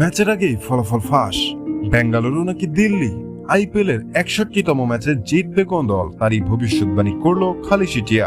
ম্যাচের আগেই ফলাফল ফাঁস। বেঙ্গালুরু নাকি দিল্লি? আইপিএল এর একষট্টিতম ম্যাচে জিতবে কোন দল? তারই ভবিষ্যৎবাণী করল খালি সিটিয়া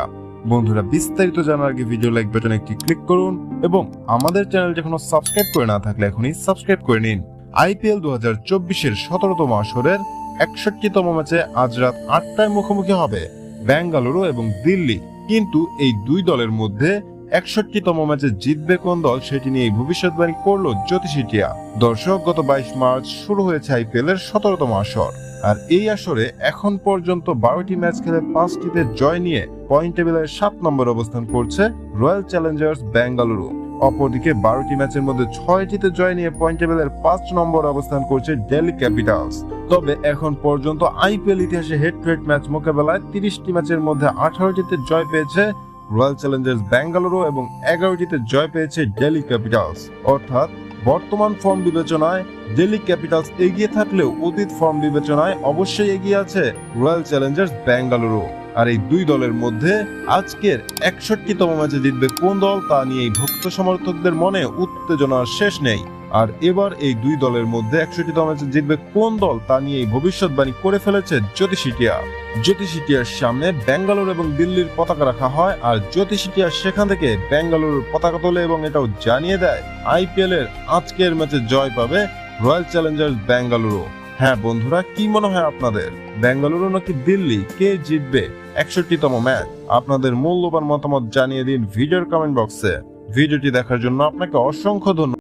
বন্ধুরা, বিস্তারিত জানার আগে ভিডিও লাইক বাটনে একটি ক্লিক করুন এবং আমাদের চ্যানেলটি এখনও সাবস্ক্রাইব করে না থাকলে এখনই সাবস্ক্রাইব করে নিন। আইপিএল দু হাজার চব্বিশের সতেরোতম আসরের একষট্টিতম ম্যাচে আজ রাত আটটায় মুখোমুখি হবে বেঙ্গালুরু এবং দিল্লি। কিন্তু এই দুই দলের মধ্যে একষট্টিতম ম্যাচে জিতবে কোন দল সেটি নিয়ে ভবিষ্যৎবাণী করল জ্যোতিষিটিয়া দর্শক, গত বাইশ মার্চ শুরু হয়েছে আইপিএল এর সতেরোতম আসর। আর এই আসরে এখন পর্যন্ত বারোটি ম্যাচ খেলে পাঁচটিতে জয় নিয়ে পয়েন্ট টেবিলের সাত নম্বর অবস্থান করছে রয়্যাল চ্যালেঞ্জার্স বেঙ্গালুরু। অপরদিকে বারোটি ম্যাচের মধ্যে ছয়টিতে জয় নিয়ে পয়েন্ট টেবিলের পাঁচ নম্বর অবস্থান করছে দিল্লি ক্যাপিটালস। তবে এখন পর্যন্ত আইপিএল ইতিহাসে হেড টু হেড ম্যাচ মোকাবেলায় তিরিশটি ম্যাচের মধ্যে আঠারোটিতে জয় পেয়েছে রয়্যাল চ্যালেঞ্জার্স বেঙ্গালুরু এবং এগারোটিতে জয় পেয়েছে ডেলি ক্যাপিটালস অর্থাৎ বর্তমান ফর্ম বিবেচনায় দিল্লি ক্যাপিটালস এগিয়ে থাকলেও অতীত ফর্ম বিবেচনায় অবশ্যই এগিয়ে আছে রয়্যাল চ্যালেঞ্জার্স বেঙ্গালুরু আর এই দুই দলের মধ্যে আজকের একষট্টিতম ম্যাচে জিতবে কোন দল তা নিয়ে ভক্ত সমর্থকদের মনে উত্তেজনার শেষ নেই। আর এবার এই দুই দলের মধ্যে একষট্টিতম ম্যাচে জিতবে কোন দল তা নিয়ে ভবিষ্যৎবাণী করে ফেলেছে জ্যোতিষিটিয়া জ্যোতিষিটিয়ার সামনে বেঙ্গালুরু এবং দিল্লির পতাকা রাখা হয়, আর জ্যোতিষিটিয়া সেখান থেকে বেঙ্গালুরুর পতাকা তোলে এবং এটাও জানিয়ে দেয়, আইপিএল এর আজকের ম্যাচে জয় পাবে রয়্যাল চ্যালেঞ্জার্স বেঙ্গালুরু হ্যাঁ বন্ধুরা, কি মনে হয় আপনাদের? বেঙ্গালুরু নাকি দিল্লি? কে জিতবে? একষট্টিতম ম্যাচ। আপনাদের মূল্যবান মতামত জানিয়ে দিন ভিডিওর কমেন্ট বক্সে ভিডিওটি দেখার জন্য আপনাকে অসংখ্য ধন্যবাদ।